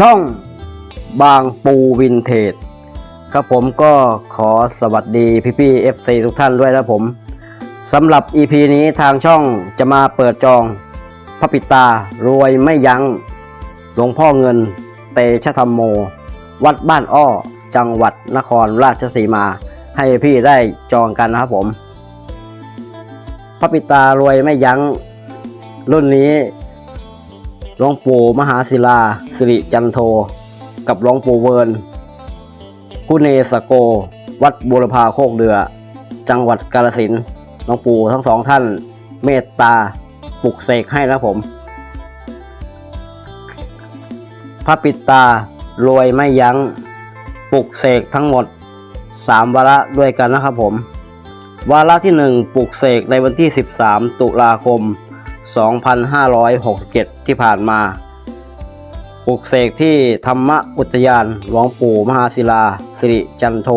ช่องบางปูวินเทจครับผมก็ขอสวัสดีพี่พี่ๆ FC ทุกท่านด้วยนะผมสำหรับ EP นี้ทางช่องจะมาเปิดจองพระปิตารวยไม่ยัง้งหลวงพ่อเงินเตชะธรรมโม วัดบ้านอ้อ จังหวัดนครราชสีมา ให้พี่ได้จองกันนะครับผม พระปิตารวยไม่ยัง้งรุ่นนี้ หลวงปู่มหาศิลา สิริจันโท กับหลวงปู่เวิร์นกุเนสโก วัดบุรพาโคกเดือ จังหวัดกาลสินหลวงปู่ทั้งสองท่าน เมตตาปลุกเสกให้นะผม พระปิตารวยไม่ยัง้งปลุกเสกทั้งหมด 3 วาระด้วยกันนะครับผม วาระที่ 1 ปลุกเสกในวันที่ 13 ตุลาคม 2567 ที่ผ่านมาปลุกเสกที่ธรรมอุทยานหลวงปู่มหาศิลาสิริจันโท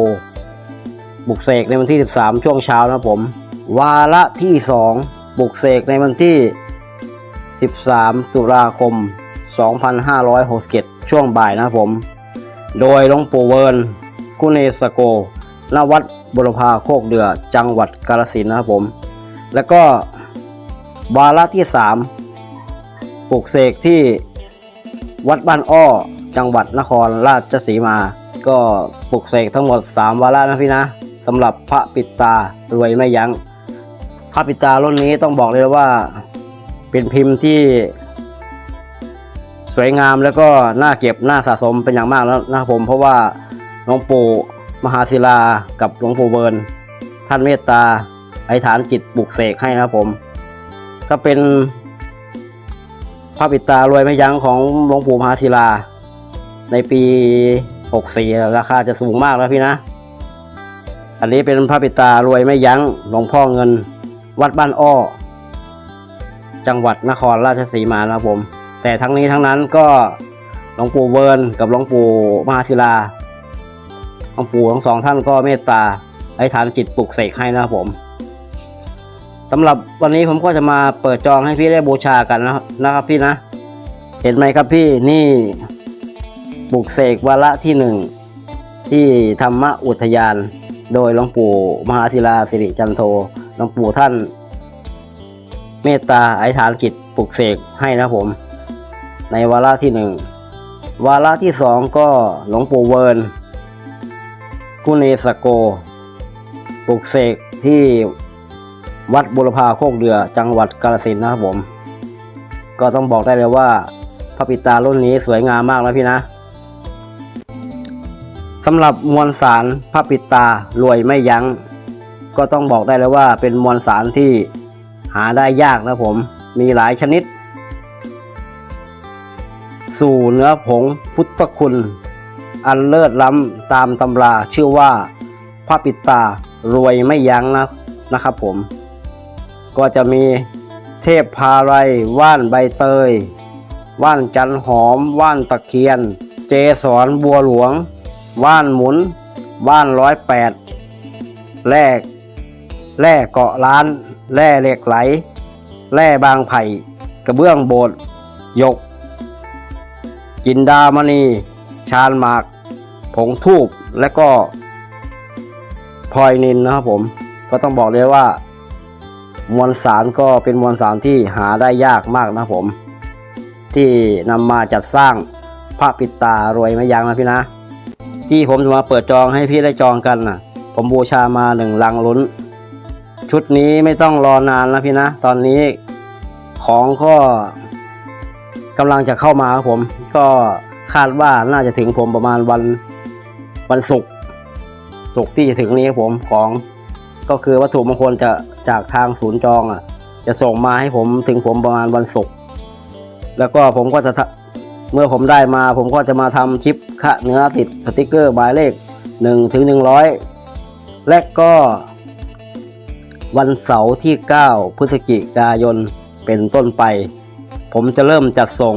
ปลุกเสกในวันที่ 13 ช่วงเช้านะผม วาระที่ 2ปลุกเสกในวันที่ 13 ตุลาคม 2567 ช่วงบ่ายนะผม โดยหลวงปู่เวิร์นกุเนสโกณวัดบุรพาโคกเดือจังหวัดกาฬสินนะครับผม แล้วก็ วาระที่ 3 ปลุกเสกที่วัดบ้านอ้อ จังหวัดนครราชสีมา ก็ปลุกเสกทั้งหมด 3 วาระนะพี่นะสำหรับพระปิดตารวยไม่ยัง้ง พระปิดตารุ่นนี้ต้องบอกเลยว่าเป็นพิมพ์ที่ สวยงามแล้วก็น่าเก็บน่าสะสมเป็นอย่างมากแล้วนะครับผมเพราะว่าหลวงปู่มหาศิลากับหลวงปู่เบิร์นท่านเมตตาไอฐานจิตปลุกเสกให้นะครับผม ก็เป็นพระปิตารวยไม่ยั้งของหลวงปู่มหาศิลา ในปี 64 ราคาจะสูงมากแล้วพี่นะ อันนี้เป็นพระปิตารวยไม่ยั้งหลวงพ่อเงินวัดบ้านอ้อ จังหวัดนครราชสีมานะครับผม แต่ทั้งนี้ทั้งนั้นก็หลวงปู่เวิร์นกับหลวงปู่มหาศิลาหลวงปู่ทั้งสองท่านก็เมตตาอธิษฐานจิตปลุกเสกให้นะครับผม สำหรับวันนี้ผมก็จะมาเปิดจองให้พี่ได้บูชากันนะครับนะครับพี่นะ เห็นไหมครับพี่นี่ปลุกเสกวาระที่หนึ่งที่ธรรมอุทยาน โดยหลวงปู่มหาศิลาสิริจันโทหลวงปู่ท่าน เมตตาไอฐานจิตปลุกเสกให้นะผม ในวาระที่หนึ่งวาระที่สองก็หลวงปู่เวิร์นกุเนสโกปลุกเสกที่ วัดบุรพาโคกเดือจังหวัดกาฬสินธุ์นะครับผม ก็ต้องบอกได้เลยว่าพระปิตารุ่นนี้สวยงามมากนะพี่นะสำหรับมวลสารพระปิตารวยไม่ยัง้ง ก็ต้องบอกได้เลยว่าเป็นมวลสารที่หาได้ยากนะผมมีหลายชนิด สู่เนื้อผงพุทธคุณ อันเลิศล้ำตามตำราชื่อว่าพระปิตารวยไม่ยั้งนะนะครับผม ก็จะมีเทพพาไรว่านใบเตย ว่านจันหอม ว่านตะเคียน เจสรบัวหลวง ว่านหมุน ว่านร้อยแปดแร่แร่เกาะล้าน แร่เหล็กไหล แร่บางไผ่ กระเบื้องโบสถ์หยก จินดามณี ชาญหมาก ผงทูบและก็พลอยนินนะครับผม ก็ต้องบอกเลยว่า มวลสารก็เป็นมวลสารที่หาได้ยากมากนะผม ที่นำมาจัดสร้างพระปิดตารวยไม่ยั้งนะพี่นะ ที่ผมจะมาเปิดจองให้พี่ได้จองกันนะผมบูชามาหนึ่งลังลุ้น ชุดนี้ไม่ต้องรอนานนะพี่นะ ตอนนี้ของก็กำลังจะเข้ามาครับผม ก็คาดว่าน่าจะถึงผมประมาณวันวันศุกร์ศุกร์ที่จะถึงนี้ครับผมของก็คือวัตถุมงคลจะ จากทางศูนย์จองอะ จะส่งมาให้ผมถึงผมประมาณวันศุกร์แล้วก็ผมก็จะเมื่อผมได้มา ผมก็จะมาทำคลิปคะเนื้อติดสติกเกอร์หมายเลข1ถึง100 และก็ วันเสาร์ที่ 9 พฤศจิกายนเป็นต้นไป ผมจะเริ่มจัดส่ง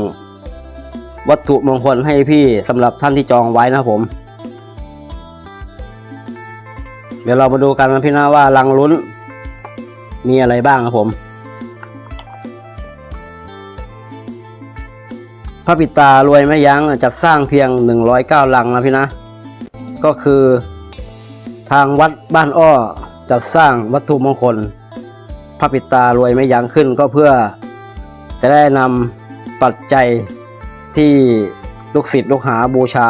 วัตถุมงคลให้พี่สำหรับท่านที่จองไว้นะครับผม เดี๋ยวเรามาดูกันนะพี่นะว่าลังลุ้น มีอะไรบ้างครับผมพระปิตารวยไม่ยั้งจัดสร้างเพียง 109 ลังนะพี่นะ ก็คือทางวัดบ้านอ้อจัดสร้างวัตถุมงคลพระปิตารวยไม่ยั้งขึ้นก็เพื่อ จะได้นำปัจจัยที่ลูกศิษย์ลูกหาบูชา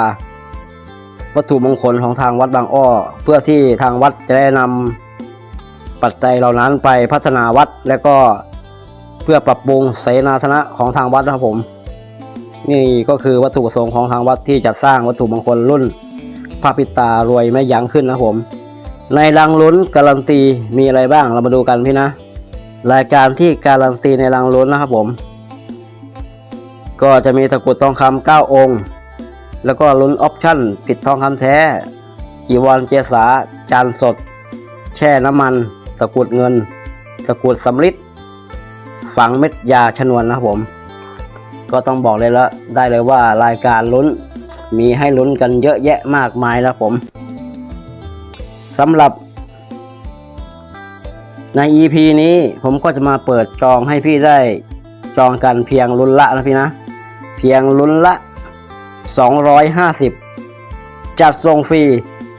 วัตถุมงคลของทางวัดบางอ้อ เพื่อที่ทางวัดจะได้นำ ปัจจัยเหล่านั้นไปพัฒนาวัดและก็เพื่อปรับปรุงเสนาสนะของทางวัดนะครับผม นี่ก็คือวัตถุประสงค์ของทางวัดที่จะสร้างวัตถุมงคลรุ่นพระปิตารวยไม่ยั้งขึ้นนะครับผม ในรังลุ้นการันตีมีอะไรบ้างเรามาดูกันพี่นะ รายการที่การันตีในรังลุ้นนะครับผม ก็จะมีตะกุดทองคำ9องค์ แล้วก็ลุ้นออปชั่นปิดทองคำแท้จีวรเจสาจานสด แช่น้ำมัน ตะกรุดเงิน ตะกรุดสำริดฝังเม็ดยาชนวนนะครับผม ก็ต้องบอกเลยแล้วได้เลยว่ารายการลุ้นมีให้ลุ้นกันเยอะแยะมากมายแล้วผมสำหรับใน EP นี้ผมก็จะมาเปิดจองให้พี่ได้จองกันเพียงลุ้นละนะพี่นะ เพียงลุ้นละ 250 จัดส่งฟรี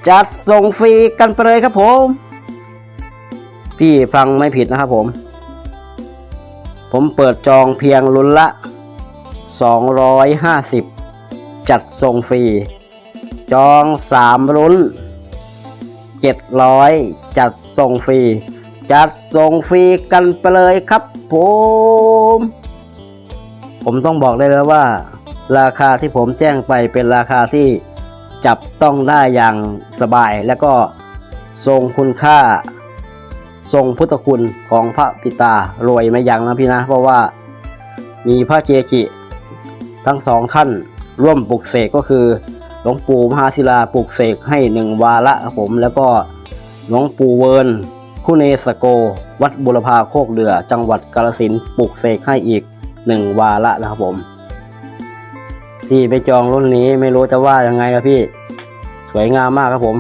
จัดส่งฟรีกันไปเลยครับผม พี่ฟังไม่ผิดนะครับผม ผมเปิดจองเพียงลุ้นละ 250 จัดส่งฟรี จอง 3 ลุ้น 700 จัดส่งฟรี จัดส่งฟรีกันไปเลยครับผม ผมต้องบอกได้แล้วว่า ราคาที่ผมแจ้งไปเป็นราคาที่จับต้องได้อย่างสบายและก็ทรงคุณค่า ทรงพุทธคุณของพระปิตารวยไม่ยั้งนะพี่นะ เพราะว่ามีพระเจกิทั้งสองท่านร่วมปลุกเสกก็คือหลวงปู่มหาศิลาปลุกเสกให้หนึ่งวาระครับผมแล้วก็หลวงปู่เวิร์นคุเนสโก วัดบุรพาโคกเดือจังหวัดกาฬสินปลุกเสกให้อีกหนึ่งวาระนะครับผม พี่ไปจองรุ่นนี้ไม่รู้จะว่ายังไงนะพี่ สวยงามมากครับผม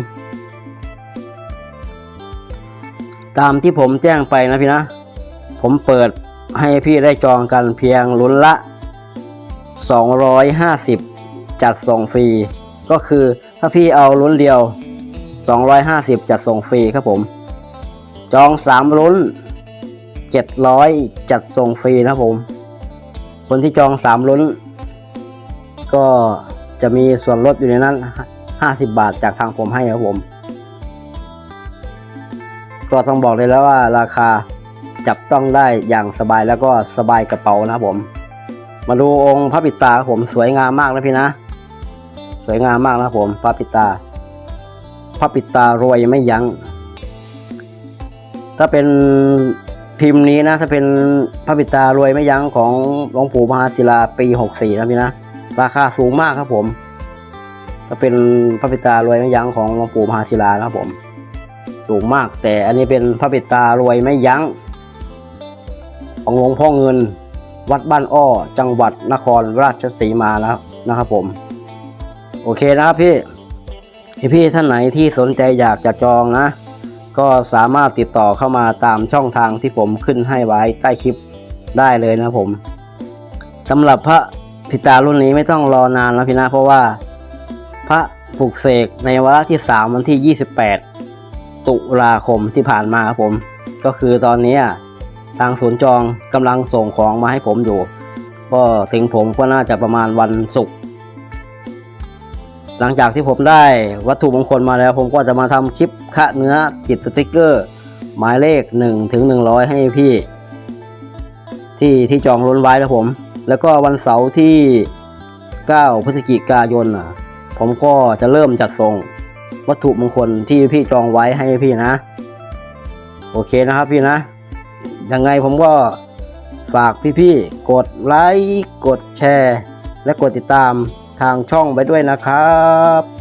ตามที่ผมแจ้งไปนะพี่นะ ผมเปิดให้พี่ได้จองกันเพียงลุ้นละ 250 จัดส่งฟรี ก็คือถ้าพี่เอาลุ้นเดียว 250 จัดส่งฟรีครับผม จอง 3 ลุ้น 700 จัดส่งฟรีนะผม คนที่จอง 3 ลุ้น ก็จะมีส่วนลดอยู่ในนั้น 50 บาทจากทางผมให้ครับผม ก็ต้องบอกเลยแล้วว่าราคาจับต้องได้อย่างสบายแล้วก็สบายกระเป๋านะผม มาดูองค์พระปิดตาผมสวยงามมากนะพี่นะ สวยงามมากนะผมพระปิดตา พระปิดตารวยไม่ยัง้ง ถ้าเป็นพิมพ์นี้นะถ้าเป็นพระปิดตารวยไม่ยั้งของหลวงปู่มหาศิลาปี 64นะพี่นะราคาสูงมากครับผม ถ้าเป็นพระปิดตารวยไม่ยั้งของหลวงปู่มหาศิลานะครับผม สูงมาก แต่อันนี้เป็นพระปิดตารวยไม่ยั้ง ของหลวงพ่อเงิน วัดบ้านอ้อ จังหวัดนครราชสีมาแล้วนะครับผม โอเคนะครับพี่พี่ท่านไหนที่สนใจอยากจะจองนะ ก็สามารถติดต่อเข้ามาตามช่องทางที่ผมขึ้นให้ไว้ใต้คลิปได้เลยนะผมสำหรับพระพิตารุ่นนี้ไม่ต้องรอนานนะพี่นะเพราะว่า พระปลุกเสกในวาระที่ 3 วันที่ 28 ตุลาคมที่ผ่านมาครับผม ก็คือตอนนี้ทางศูนย์จองกำลังส่งของมาให้ผมอยู่ ก็ถึงผมก็น่าจะประมาณวันศุกร์หลังจากที่ผมได้วัตถุมงคลมาแล้ว ผมก็จะมาทำคลิปคะเนื้อติดสติกเกอร์ หมายเลข1ถึง100 ให้พี่ ที่ที่จองล้นไว้แล้วผม แล้วก็วันเสาร์ที่ 9 พฤศจิกายนผมก็จะเริ่มจัดส่ง วัตถุมงคลที่พี่จองไว้ให้พี่นะ โอเคนะครับพี่นะ ยังไงผมก็ฝากพี่ๆ กดไลค์ กดแชร์ และกดติดตามทางช่องไปด้วยนะครับ